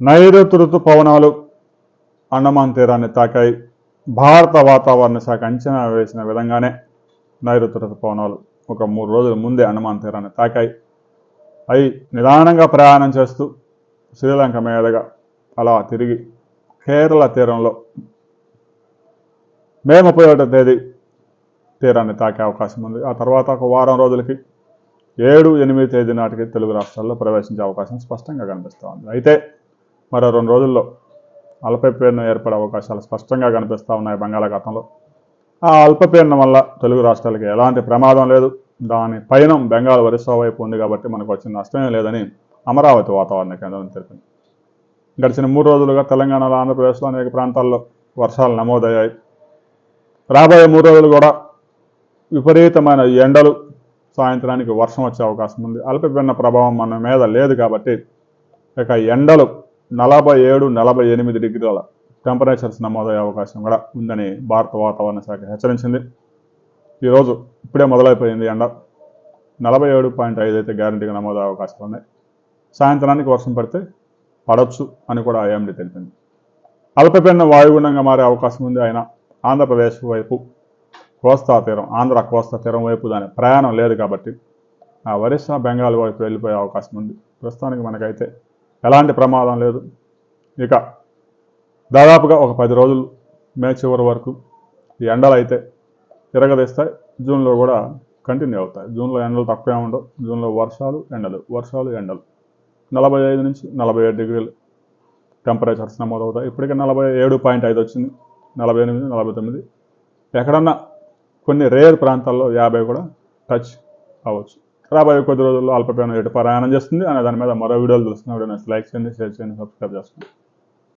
నైరుతి ఋతుపవనాలు అండమాన్ తీరాన్ని తాకాయి. భారత వాతావరణ శాఖ అంచనా వేసిన విధంగానే నైరుతి ఋతుపవనాలు ఒక మూడు రోజుల ముందే అండమాన్ తీరాన్ని తాకాయి. అవి నిదానంగా ప్రయాణం చేస్తూ శ్రీలంక మీదుగా అలా తిరిగి కేరళ తీరంలో మే ముప్పై ఒకటో తేదీ తీరాన్ని తాకే అవకాశం ఉంది. ఆ తర్వాత ఒక వారం రోజులకి ఏడు ఎనిమిది తేదీ నాటికి తెలుగు రాష్ట్రాల్లో ప్రవేశించే అవకాశం స్పష్టంగా కనిపిస్తూ ఉంది. అయితే మరో రెండు రోజుల్లో అల్పపీడనం ఏర్పడే అవకాశాలు స్పష్టంగా కనిపిస్తూ ఉన్నాయి బంగాళాఖాతంలో. ఆ అల్పపీడనం వల్ల తెలుగు రాష్ట్రాలకి ఎలాంటి ప్రమాదం లేదు. దాని పైన బెంగాల్ ఒరిస్సా వైపు ఉంది కాబట్టి మనకు వచ్చిన నష్టమే లేదని అమరావతి వాతావరణ కేంద్రం తెలిపింది. గడిచిన మూడు రోజులుగా తెలంగాణలో ఆంధ్రప్రదేశ్లో అనేక ప్రాంతాల్లో వర్షాలు నమోదయ్యాయి. రాబోయే మూడు రోజులు కూడా విపరీతమైన ఎండలు సాయంత్రానికి వర్షం వచ్చే అవకాశం ఉంది. అల్పపీడన ప్రభావం మన మీద లేదు కాబట్టి ఇక ఎండలు నలభై ఏడు నలభై ఎనిమిది డిగ్రీల టెంపరేచర్స్ నమోదయ్యే అవకాశం కూడా ఉందని భారత వాతావరణ శాఖ హెచ్చరించింది. ఈరోజు ఇప్పుడే మొదలైపోయింది ఎండ. నలభై ఏడు పాయింట్ ఐదు అయితే గ్యారంటీగా నమోదయ్యే అవకాశాలు ఉన్నాయి. సాయంత్రానికి వర్షం పడితే పడవచ్చు అని కూడా ఐఎండీ తెలిపింది. అల్పపీడన వాయుగుండంగా మారే అవకాశం ఉంది. ఆయన ఆంధ్రప్రదేశ్ వైపు కోస్తా తీరం ఆంధ్ర కోస్తా తీరం వైపు దాని ప్రయాణం లేదు కాబట్టి ఆ ఒరిస్సా బెంగాల్ వైపు వెళ్ళిపోయే అవకాశం ఉంది. ప్రస్తుతానికి మనకైతే ఎలాంటి ప్రమాదం లేదు. ఇక దాదాపుగా ఒక పది రోజులు మే చివరి వరకు ఈ ఎండలు అయితే తిరగదీస్తాయి జూన్లో కూడా కంటిన్యూ అవుతాయి. జూన్లో ఎండలు తక్కువే ఉండవు. జూన్లో వర్షాలు ఎండలు వర్షాలు ఎండలు. నలభై ఐదు నుంచి నలభై ఏడు డిగ్రీలు టెంపరేచర్స్ నమోదవుతాయి. ఇప్పటికే నలభై ఏడు పాయింట్ ఐదు వచ్చింది. నలభై ఎనిమిది నలభై తొమ్మిది. ఎక్కడన్నా కొన్ని రేర్ ప్రాంతాల్లో యాభై కూడా టచ్ అవ్వచ్చు. రాబోయే కొద్ది రోజుల్లో అల్పపీడనం ఎటు ప్రయాణం చేస్తుంది అనే దాని మీద మరో వీడియోలు చూస్తున్న వీడియో లైక్ చేయండి షేర్ చేయండి సబ్స్క్రైబ్ చేసుకోండి